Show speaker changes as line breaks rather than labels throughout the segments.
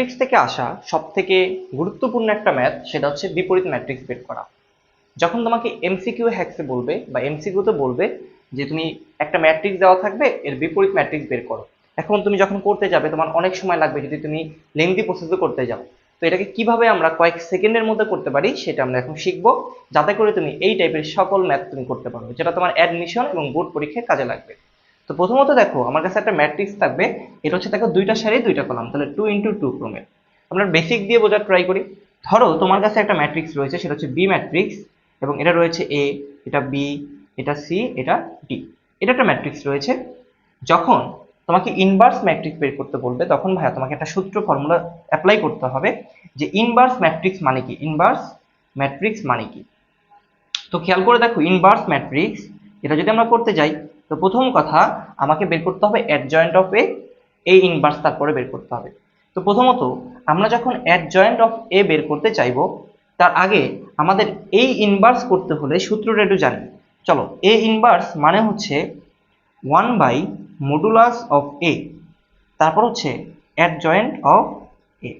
Matrix থেকে আসা সব থেকে গুরুত্বপূর্ণ একটা ম্যাথ সেটা হচ্ছে বিপরীত ম্যাট্রিক্স বের করা। যখন তোমাকে এমসিকিউ হ্যাক্সে বলবে বা এমসিকিউতে বলবে যে তুমি একটা ম্যাট্রিক্স দেওয়া থাকবে, এর বিপরীত ম্যাট্রিক্স বের করো। এখন তুমি যখন করতে যাবে, তোমার অনেক সময় লাগবে যদি তুমি লেন্দি প্রসেসও করতে যাও। তো এটাকে কীভাবে আমরা কয়েক সেকেন্ডের মধ্যে করতে পারি, সেটা আমরা এখন শিখব। যাতে করে তুমি এই টাইপের সকল ম্যাথ তুমি করতে পারো, যেটা তোমার অ্যাডমিশন এবং বোর্ড পরীক্ষায় কাজে লাগবে। তো প্রথমত দেখো, আমার কাছে একটা ম্যাট্রিক্স থাকবে, এটা হচ্ছে দেখো দুইটা সারি, দুইটা কলাম, তাহলে টু ইন্টু টু ক্রমে। আমরা বেসিক দিয়ে বোঝার ট্রাই করি। ধরো, তোমার কাছে একটা ম্যাট্রিক্স রয়েছে, সেটা হচ্ছে বি ম্যাট্রিক্স এবং এটা রয়েছে এ এটা বি এটা সি এটা ডি এটা একটা ম্যাট্রিক্স রয়েছে। যখন তোমাকে ইনভার্স ম্যাট্রিক্স বের করতে বলবে, তখন ভাইয়া তোমাকে একটা সূত্র ফর্মুলা অ্যাপ্লাই করতে হবে যে ইনভার্স ম্যাট্রিক্স মানে কি? ইনভার্স ম্যাট্রিক্স মানে কি? তো খেয়াল করে দেখো ইনভার্স ম্যাট্রিক্স এটা যদি আমরা করতে যাই তো প্রথম কথা, আমাকে বের করতে হবে adjoint of A A inverse তারপরে বের করতে হবে। তো প্রথমত, আমরা যখন অ্যাডজয়েন্ট অফ এ বের করতে চাইব, তার আগে আমাদের এই ইনভার্স করতে হলে সূত্রটা একটু জানি। চলো এ ইনভার্স মানে হচ্ছে one by modulus of A তারপর হচ্ছে অ্যাডজয়েন্ট অফ এ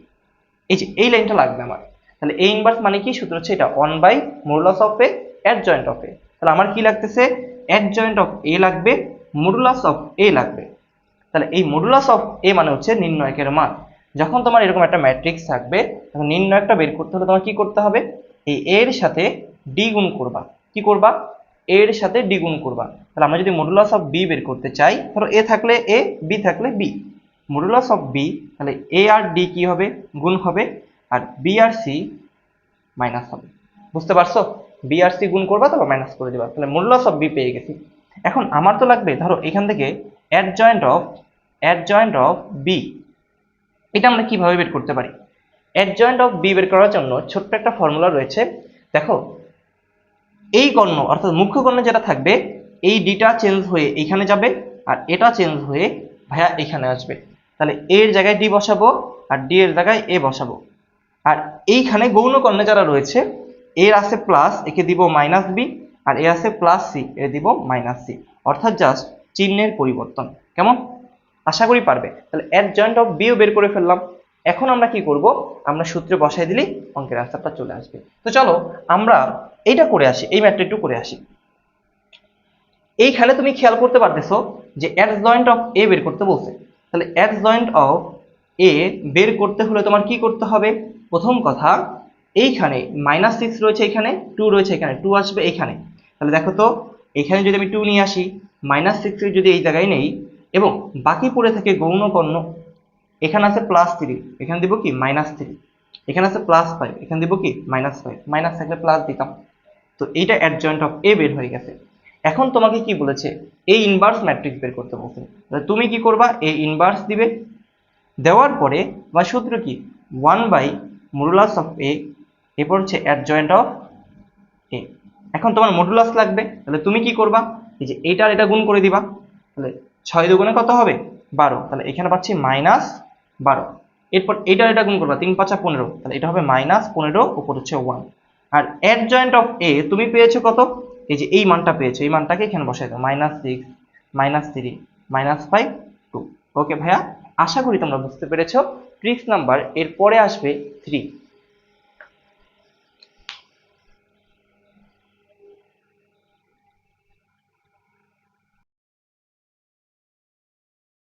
এই যে, এই লাইনটা লাগবে আমার। তাহলে এ ইনভার্স মানে কি? সূত্র হচ্ছে এটা one by modulus of A adjoint of A তাহলে আমার কি লাগতেছে? অ্যাডজয়েন্ট অফ এ লাগবে মডুলাস অফ এ লাগবে। তাহলে এই মডুলাস অফ এ মানে হচ্ছে নির্ণয়কের মান। যখন তোমার এরকম একটা ম্যাট্রিক্স থাকবে, তখন নির্ণয়কটা বের করতে হলে তোমার কি করতে হবে? এই এর সাথে ডি গুণ করবা। কি করবা? এর সাথে ডি গুণ করবা। তাহলে আমরা যদি মডুলাস অফ বি বের করতে চাই, ধরো এ থাকলে এ বি থাকলে বি মডুলাস অফ বি তাহলে এ আর ডি কি হবে? গুণ হবে। আর বি আর সি মাইনাস হবে। বুঝতে পারছ? বি আর সি গুণ করবা তারপর মাইনাস করে দিবা। তাহলে মডুলাস অফ বি পেয়ে গেছি। এখন আমার তো লাগবে, ধরো এখান থেকে adjoint of adjoint of B এটা আমরা কীভাবে বের করতে পারি? অ্যাডজয়েন্ট অফ বি বের করার জন্য ছোট্ট একটা ফর্মুলা রয়েছে। দেখো, এই কর্ণ অর্থাৎ মুখ্য কর্ণ যেটা থাকবে, এই ডিটা চেঞ্জ হয়ে এইখানে যাবে আর এটা চেঞ্জ হয়ে ভাইয়া এখানে আসবে। তাহলে এর জায়গায় ডি বসাবো আর ডি এর জায়গায় এ বসাবো। আর এইখানে গৌণ কর্ণে যারা রয়েছে এর আছে প্লাস একে দিব মাইনাস বি আর এ আছে প্লাস সি এ দিব মাইনাস সি অর্থাৎ জাস্ট চিহ্নের পরিবর্তন। কেমন? আশা করি পারবে। তাহলে অ্যাডজয়েন্ট অফ বিও বের করে ফেললাম। এখন আমরা কি করব? আমরা সূত্রে বসাই দিলেই অঙ্কের আনসারটা চলে আসবে। তো চলো, আমরা এইটা করে আসি, এই ম্যাথটা একটু করে আসি। এইখানে তুমি খেয়াল করতে পারতেছো যে অ্যাডজয়েন্ট অফ এ বের করতে বলছে। তাহলে অ্যাডজয়েন্ট অফ এ বের করতে হলে তোমার কি করতে হবে? প্রথম কথা এইখানে মাইনাস সিক্স রয়েছে এখানে টু রয়েছে এখানে টু আসবে এখানে। তাহলে দেখো তো, এখানে যদি আমি টু নিয়ে আসি মাইনাস সিক্স যদি এই জায়গায় নেই, এবং বাকি পড়ে থাকে গৌণ কর্ণ, এখানে আছে প্লাস থ্রি এখানে দিব কি? মাইনাস থ্রি এখানে আছে প্লাস ফাইভ এখানে দিব কি? মাইনাস ফাইভ মাইনাস থাকলে প্লাস দিতাম। তো এইটা অ্যাডজয়েন্ট অফ এ বের হয়ে গেছে। এখন তোমাকে কি বলেছে? এ ইনভার্স ম্যাট্রিক্স বের করতে বলছে। তাহলে তুমি কি করবা? এ ইনভার্স দিবে। দেওয়ার পরে, বা সূত্র কি? One by modulus of A এরপর হচ্ছে অ্যাডজয়েন্ট অফ এ এখন তোমার মডুলাস লাগবে, তাহলে তুমি কি করবা? এই যে এইটার এটা গুণ করে দিবা, তাহলে ছয় দুগুণে কত হবে? বারো। তাহলে এখানে পাচ্ছি মাইনাস বারো। এরপর এইটার এটা গুণ করবা, তিন পাঁচা পনেরো। তাহলে এটা হবে মাইনাস পনেরো, উপর হচ্ছে ওয়ান আর অ্যাডজয়েন্ট অফ এ তুমি পেয়েছ কত? এই যে এই মানটা পেয়েছ, এই মানটাকে এখানে বসাই দাও। Minus six minus three minus five two okay ভাইয়া? আশা করি তোমরা বুঝতে পেরেছ। ট্রিক্স নাম্বার এর পরে আসবে থ্রি